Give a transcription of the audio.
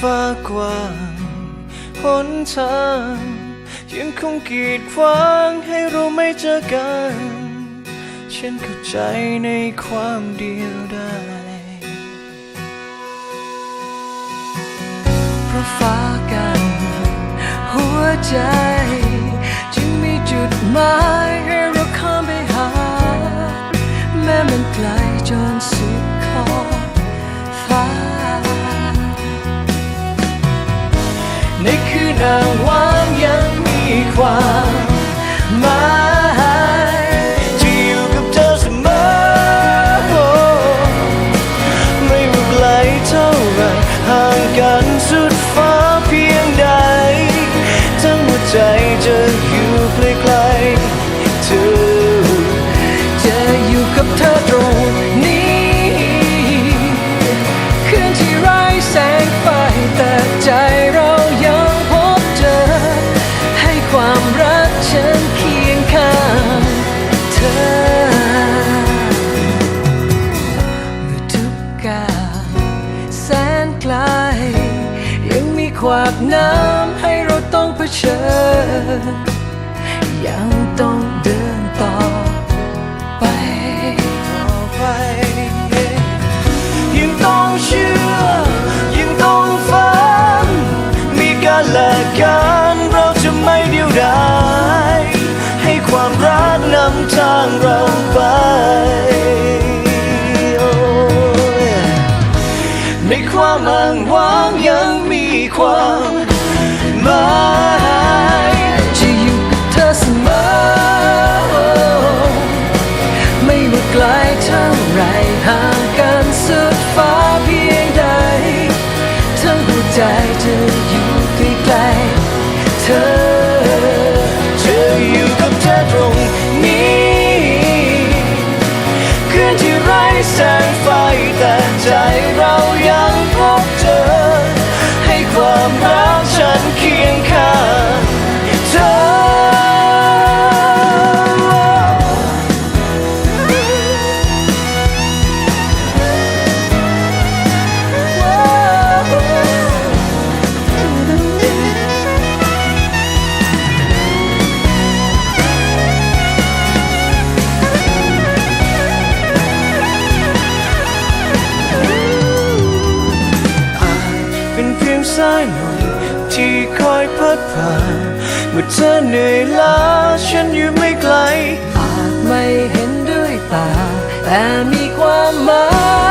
ฟ้ากว้างหนทางยังคงกีดขวางให้เราไม่เจอกัน ฉันเข้าใจในความเดียวดายเพราะฟ้ากันหัวใจ จึงมีจุดหมายให้เราข้ามไปหา แม้มันไกลจนสุด นอ้างว้างยังมีความหมาย ขวากน้ำให้เราต้องเผชิญ ยังต้องเดินต่อไปต่อไปยังต้องเชื่อ ยังต้องฝัน มีกันและกันเราจะไม่เดียวดาย ให้ความรักนำทางเราไป ความหมายจะอยู่กับเธอเสมอ ไม่ว่าไกลเท่าไรห่างกันสุดฟ้าเพียงใดทั้งหัวใจจะอยู่ นเคียงข้างเธออาเป็นเพียงสาย ที่คอยพัดผ่านเมื่อเธอเหนื่อยล้าฉันอยู่ไม่ไกลอาจไม่เห็นด้วยตา แต่มีความหมาย